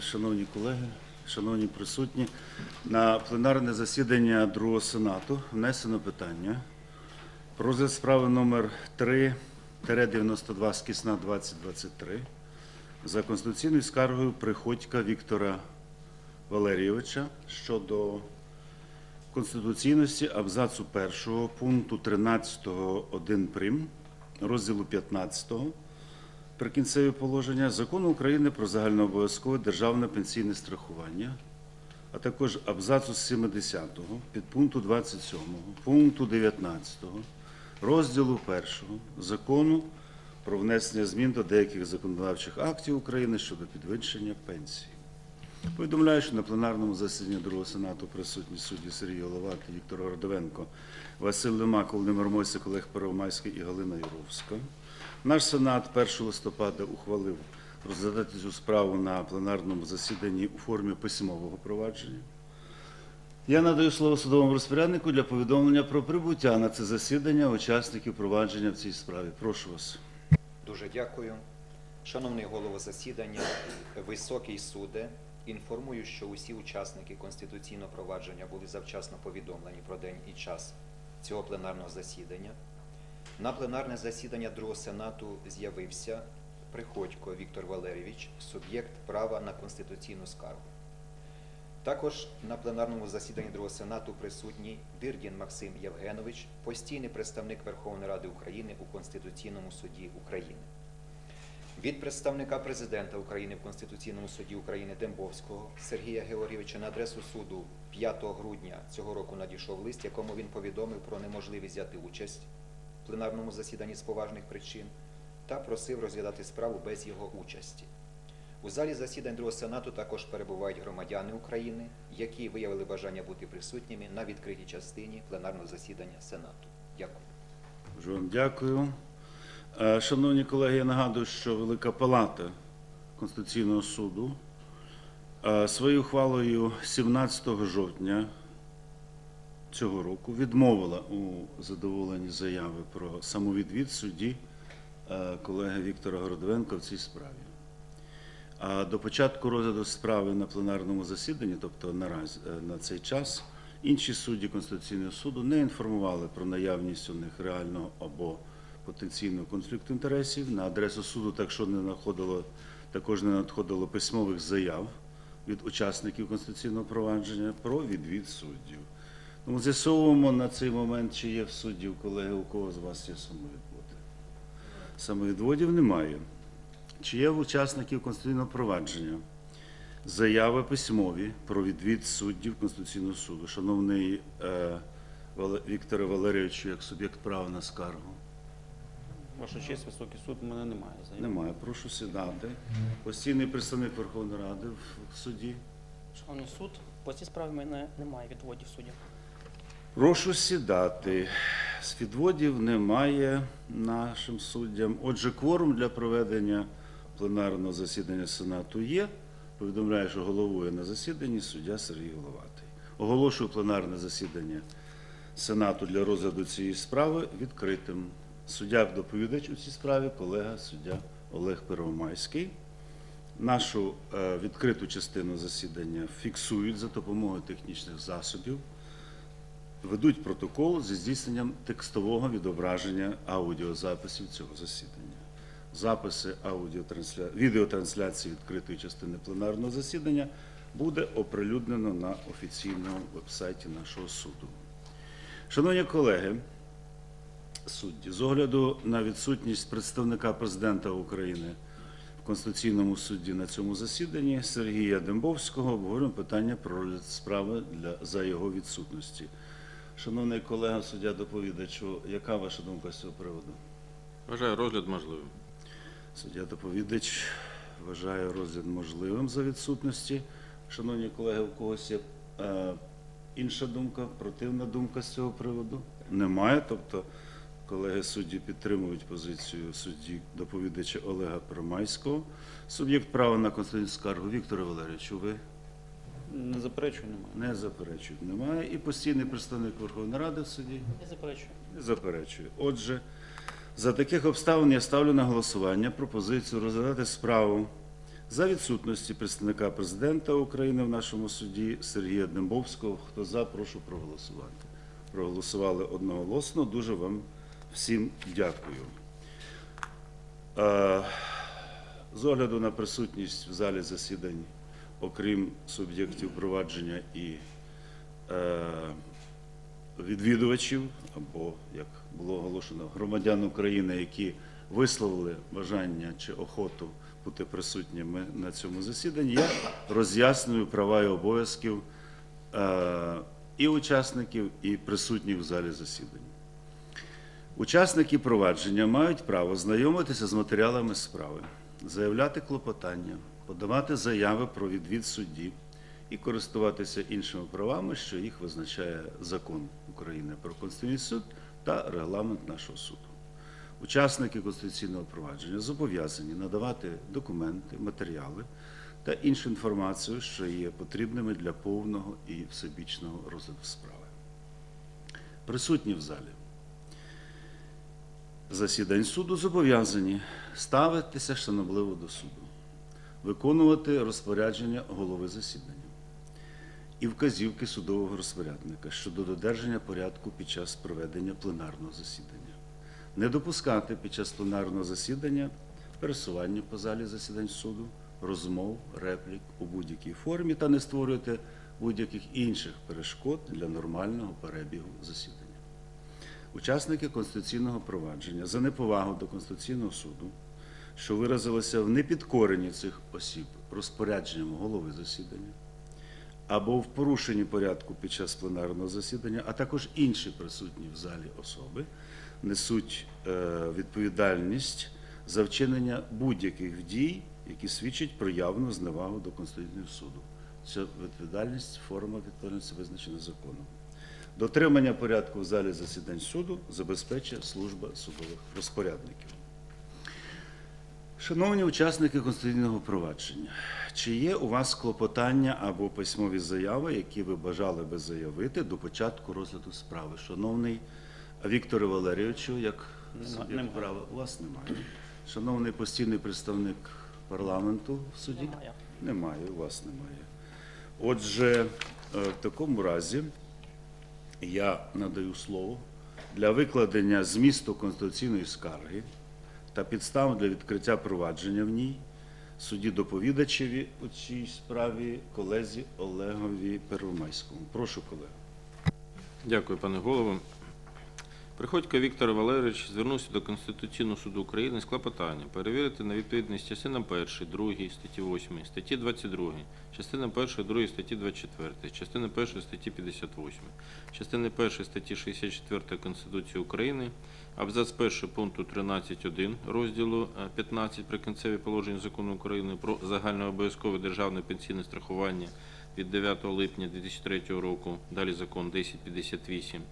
Шановні колеги, шановні присутні, на пленарне засідання Другого Сенату внесено питання про розгляд справи номер 3-92 скісна 2023 за конституційною скаргою Приходька Віктора Валерійовича щодо конституційності абзацу 1 пункту 13.1 прим. розділу 15 Прикінцеві положення Закону України про загальнообов'язкове державне пенсійне страхування, а також абзацу 70 підпункту 27 пункту 19 розділу 1 Закону про внесення змін до деяких законодавчих актів України щодо підвищення пенсій. Повідомляю, що на пленарному засіданні Другого Сенату присутні судді Сергій Головатий, Віктор Гордовенко, Василь Лемак, Володимир Мойсик, Олег Первомайський і Галина Юровська. Наш Сенат 1 листопада ухвалив розглядати цю справу на пленарному засіданні у формі письмового провадження. Я надаю слово судовому розпоряднику для повідомлення про прибуття на це засідання учасників провадження в цій справі. Прошу вас. Дуже дякую. Шановний голово засідання, високий суде, інформую, що усі учасники конституційного провадження були завчасно повідомлені про день і час цього пленарного засідання. На пленарне засідання Другого Сенату з'явився Приходько Віктор Валерійович, суб'єкт права на конституційну скаргу. Також на пленарному засіданні Другого Сенату присутній Дирдін Максим Євгенович, постійний представник Верховної Ради України у Конституційному суді України. Від представника президента України в Конституційному суді України Дембовського Сергія Георгійовича на адресу суду 5 грудня цього року надійшов лист, якому він повідомив про неможливість взяти участь пленарному засіданні з поважних причин та просив розглядати справу без його участі. У залі засідань Другого Сенату також перебувають громадяни України, які виявили бажання бути присутніми на відкритій частині пленарного засідання Сенату. Дякую. Дуже вам дякую. Е, Шановні колеги, я нагадую, що Велика Палата Конституційного суду е, своєю ухвалою 17 жовтня цього року відмовила у задоволенні заяви про самовідвід судді е, колеги Віктора Городовенка в цій справі. А до початку розгляду справи на пленарному засіданні, тобто наразі е, на цей час, інші судді Конституційного суду не інформували про наявність у них реального або потенційного конфлікту інтересів. На адресу суду так що не надходило, також не надходило письмових заяв від учасників конституційного провадження про відвід суддів. Тому з'ясовуємо на цей момент, чи є в суддів, колеги, у кого з вас є самовідводи. Самовідводів немає. Чи є в учасників конституційного провадження заяви письмові про відвід суддів Конституційного суду? Шановний е, Вікторе Валерійовичу, як суб'єкт права на скаргу? Ваша честь, високий суд, у мене немає заяви. Немає. Прошу сідати. Постійний представник Верховної Ради в суді. Шановний суд, по цій справі в мене немає відводів суддів. Прошу сідати. З відводів немає нашим суддям. Отже, кворум для проведення пленарного засідання Сенату є. Повідомляю, що головує на засіданні суддя Сергій Головатий. Оголошую пленарне засідання Сенату для розгляду цієї справи відкритим. Суддя доповідач у цій справі, колега суддя Олег Первомайський. Нашу е, відкриту частину засідання фіксують за допомогою технічних засобів ведуть протокол зі здійсненням текстового відображення аудіозаписів цього засідання. Записи відеотрансляції відкритої частини пленарного засідання буде оприлюднено на офіційному вебсайті нашого суду. Шановні колеги, судді, з огляду на відсутність представника президента України в Конституційному суді на цьому засіданні Сергія Дембовського обговорюємо питання про справи за його відсутності. Шановний колега суддя доповідачу, яка ваша думка з цього приводу? Вважаю розгляд можливим. Суддя доповідач, вважає розгляд можливим за відсутності. Шановні колеги, у когось є е, інша думка, противна думка з цього приводу? Немає. Тобто колеги судді підтримують позицію судді доповідача Олега Промайського. Суб'єкт права на конституційну скаргу Віктора Валерійовичу, ви Не заперечую, немає. не заперечують. Немає. І постійний представник Верховної Ради в суді Не заперечую. не заперечую. Отже, за таких обставин я ставлю на голосування пропозицію розглядати справу за відсутності представника президента України в нашому суді Сергія Дембовського. Хто за, прошу проголосувати. Проголосували одноголосно. Дуже вам всім дякую. Е, З огляду на присутність в залі засідань, окрім суб'єктів провадження і е, відвідувачів, або, як було оголошено, громадян України, які висловили бажання чи охоту бути присутніми на цьому засіданні, я роз'яснюю права і обов'язків е, і учасників, і присутніх в залі засідань. Учасники провадження мають право знайомитися з матеріалами справи, заявляти клопотання, подавати заяви про відвід судді і користуватися іншими правами, що їх визначає закон України про Конституційний суд та регламент нашого суду. Учасники конституційного провадження зобов'язані надавати документи, матеріали та іншу інформацію, що є потрібними для повного і всебічного розгляду справи. Присутні в залі засідань суду зобов'язані ставитися шанобливо до суду, виконувати розпорядження голови засідання і вказівки судового розпорядника щодо додержання порядку під час проведення пленарного засідання, не допускати під час пленарного засідання пересування по залі засідань суду, розмов, реплік у будь-якій формі та не створювати будь-яких інших перешкод для нормального перебігу засідання. Учасники конституційного провадження за неповагу до Конституційного суду, що виразилося в непідкоренні цих осіб розпорядженням голови засідання, або в порушенні порядку під час пленарного засідання, а також інші присутні в залі особи, несуть е, відповідальність за вчинення будь-яких дій, які свідчать про явну зневагу до Конституційного суду. Ця відповідальність, форма відповідальності визначена законом. Дотримання порядку в залі засідань суду забезпечує служба судових розпорядників. Шановні учасники конституційного провадження, чи є у вас клопотання або письмові заяви, які ви бажали би заявити до початку розгляду справи? Шановний Вікторе Валерійовичу, як Нема- права, у вас немає. Шановний постійний представник парламенту в суді? Немає. Немає, у вас немає. Отже, е, в такому разі я надаю слово для викладення змісту конституційної скарги та підстав для відкриття провадження в ній судді доповідачеві у цій справі колезі Олегові Первомайському. Прошу, колега. Дякую, пане голово. Приходько Віктор Валерійович звернувся до Конституційного суду України з клопотанням перевірити на відповідність частинам 1, 2 статті 8, статті 22, частинам 1, 2 статті 24, частини 1 статті 58, частини 1 статті 64 Конституції України, абзац 1 пункту 13.1 розділу е, 15 прикінцеві положення закону України про загальнообов'язкове державне пенсійне страхування від 9 липня 2003 року, далі закон 1058,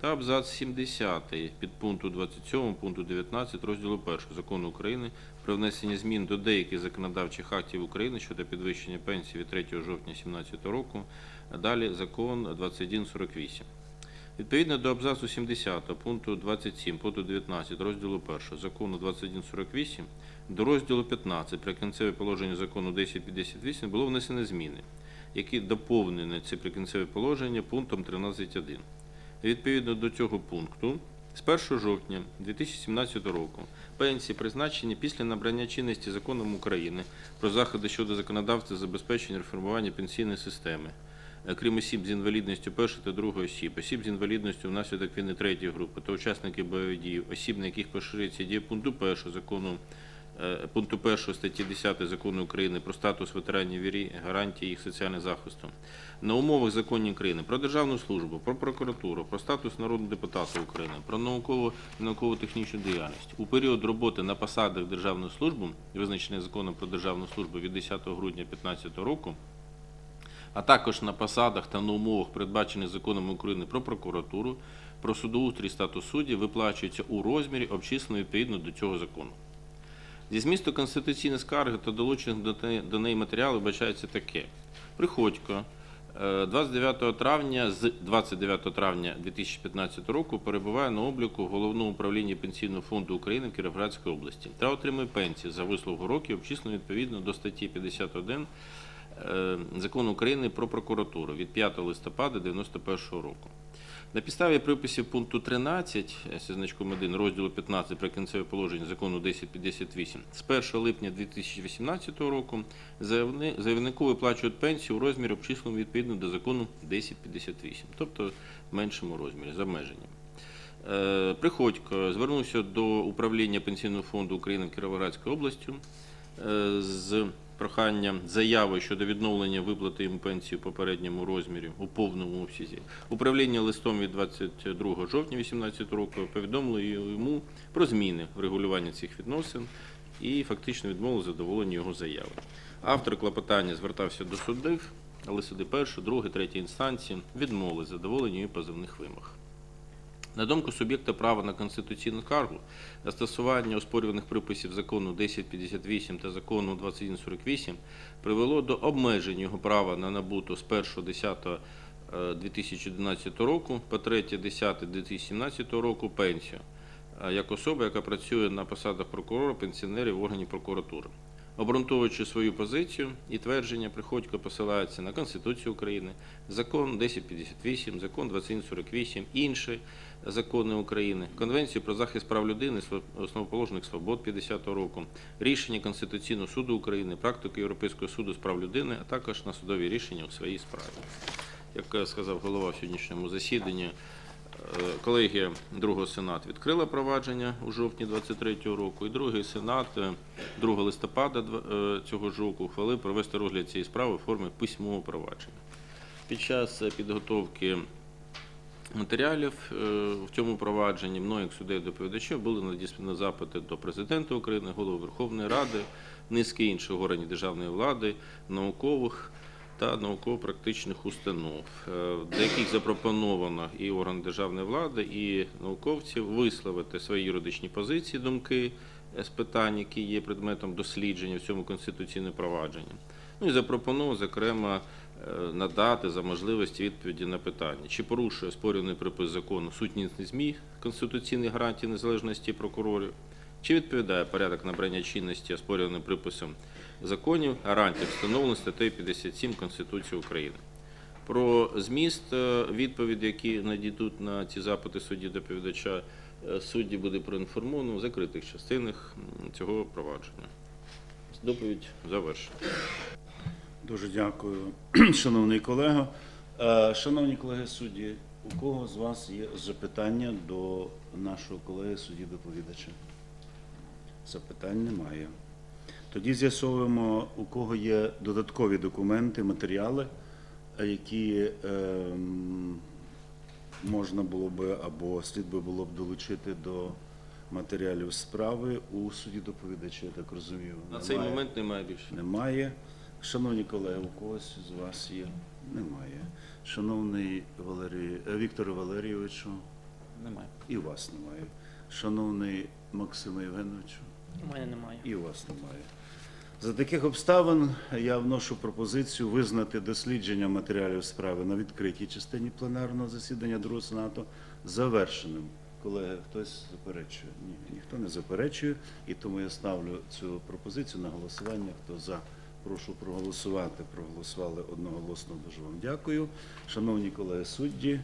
та абзац 70 підпункту 27 пункту 19 розділу 1 закону України про внесення змін до деяких законодавчих актів України щодо підвищення пенсії від 3 жовтня 2017 року, далі закон 2148. Відповідно до абзацу 70 пункту 27 пункту 19 розділу 1 закону 2148 до розділу 15 прикінцеве положення закону 1058 було внесено зміни, які доповнені це прикінцеве положення пунктом 13.1. Відповідно до цього пункту, з 1 жовтня 2017 року пенсії, призначені після набрання чинності законом України про заходи щодо законодавства забезпечення реформування пенсійної системи, крім осіб з інвалідністю першої та другої осіб, осіб з інвалідністю внаслідок війни третьої групи. Та учасників бойових дій, осіб, на яких поширюється дія пункту 1 закону е, пункту 1 статті 10 Закону України про статус ветеранів війни, гарантії їх соціального захисту, на умовах законів України про державну службу, про прокуратуру, про статус народного депутата України, про наукову і науково-технічну діяльність. У період роботи на посадах державної служби, визначених законом про державну службу від 10 грудня 2015 року, а також на посадах та на умовах, передбачених законом України про прокуратуру, про судоустрій статус суддів, виплачується у розмірі, обчисленому відповідно до цього закону. Зі змісту конституційної скарги та долучених до неї матеріалів вбачається таке. Приходько е, 29 травня з 29 травня 2015 року перебуває на обліку в головному управлінні Пенсійного фонду України в Кіровоградській області та отримує пенсію за вислугу років, обчислено відповідно до статті 51 е, Закону України про прокуратуру від 5 листопада 1991 року. На підставі приписів пункту 13 е, зі значком 1 розділу 15 прикінцеве положення закону 1058 з 1 липня 2018 року заявни- заявнику виплачують пенсію у розмірі обчисленому відповідно до закону 1058, тобто в меншому розмірі, за обмеженням. Е, Приходько звернувся до управління Пенсійного фонду України в Кіровоградській області е, з проханням заяви щодо відновлення виплати йому пенсії у попередньому розмірі у повному обсязі. Управління листом від 22 жовтня 2018 року повідомило йому про зміни в регулюванні цих відносин і фактично відмовило задоволення його заяви. Автор клопотання звертався до судів, але суди першої, другої, третьої інстанції відмовили задоволення її позовних вимог. На думку суб'єкта права на конституційну скаргу, застосування оспорюваних приписів закону 1058 та закону 2148 привело до обмеження його права на набуту з 1.10.2011 року по 3.10.2017 року пенсію е, як особа, яка працює на посадах прокурора, пенсіонерів в органі прокуратури. Обґрунтовуючи свою позицію і твердження, Приходько посилається на Конституцію України, закон 1058, закон 2148, інші закони України, Конвенцію про захист прав людини, основоположених свобод 50-го року, рішення Конституційного суду України, практику Європейського суду з прав людини, а також на судові рішення у своїй справі. Як сказав голова сьогоднішньому засіданні, е, колегія другого сенат відкрила провадження у жовтні 23-го року, і другий сенат е, 2 листопада е, цього ж року ухвалив провести розгляд цієї справи в формі письмового провадження. Під час е, підготовки матеріалів е, в цьому провадженні мною, як суддею доповідача, були надіслані запити до президента України, голови Верховної Ради, низки інших органів державної влади, наукових та науково-практичних установ, е, до яких запропоновано і орган державної влади, і науковців висловити свої юридичні позиції, думки е, з питань, які є предметом дослідження в цьому конституційному провадженні. Ну і запропонував, зокрема, е, надати за можливості відповіді на питання, чи порушує спорюваний припис закону сутність ЗМІ конституційних гарантій незалежності прокурорів, чи відповідає порядок набрання чинності оспорюваним приписом законів гарантій, встановлених статтею 57 Конституції України. Про зміст е, відповіді, які надійдуть на ці запити судді доповідача, е, судді буде проінформовано в закритих частинах цього провадження. Доповідь завершена. Дуже дякую, шановний колего. Е, Шановні колеги судді, у кого з вас є запитання до нашого колеги судді доповідача? Запитань немає. Тоді з'ясовуємо, у кого є додаткові документи, матеріали, е, які ем, можна було би або слід би було б долучити до матеріалів справи у суді доповідача, я так розумію. На цей момент немає більше. Немає. Шановні колеги, у когось з вас є? Немає. Шановний Валерій, е, Валерійовичу, Немає. і у вас немає. Шановний Максиме Євгеновичу, У мене немає. і у вас немає. За таких обставин я вношу пропозицію визнати дослідження матеріалів справи на відкритій частині пленарного засідання Другого Сенату завершеним. Колеги, хтось заперечує? Ні, ніхто не заперечує, і тому я ставлю цю пропозицію на голосування. Хто за, прошу проголосувати. Проголосували одноголосно. Дуже вам дякую. Шановні колеги судді,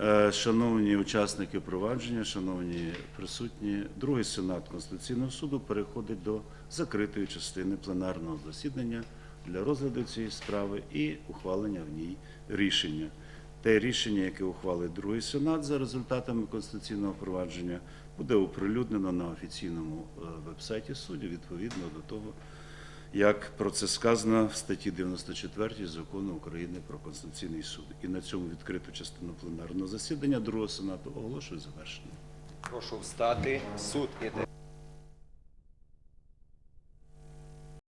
е, шановні учасники провадження, шановні присутні, другий сенат Конституційного суду переходить до закритої частини пленарного засідання для розгляду цієї справи і ухвалення в ній рішення. те рішення, яке ухвалить другий сенат за результатами конституційного провадження, буде оприлюднено на офіційному е, вебсайті суддів відповідно до того, як про це сказано в статті 94 закону України про Конституційний суд. І на цьому відкриту частину пленарного засідання другого сенату оголошую завершеною. Прошу встати. Суд іде.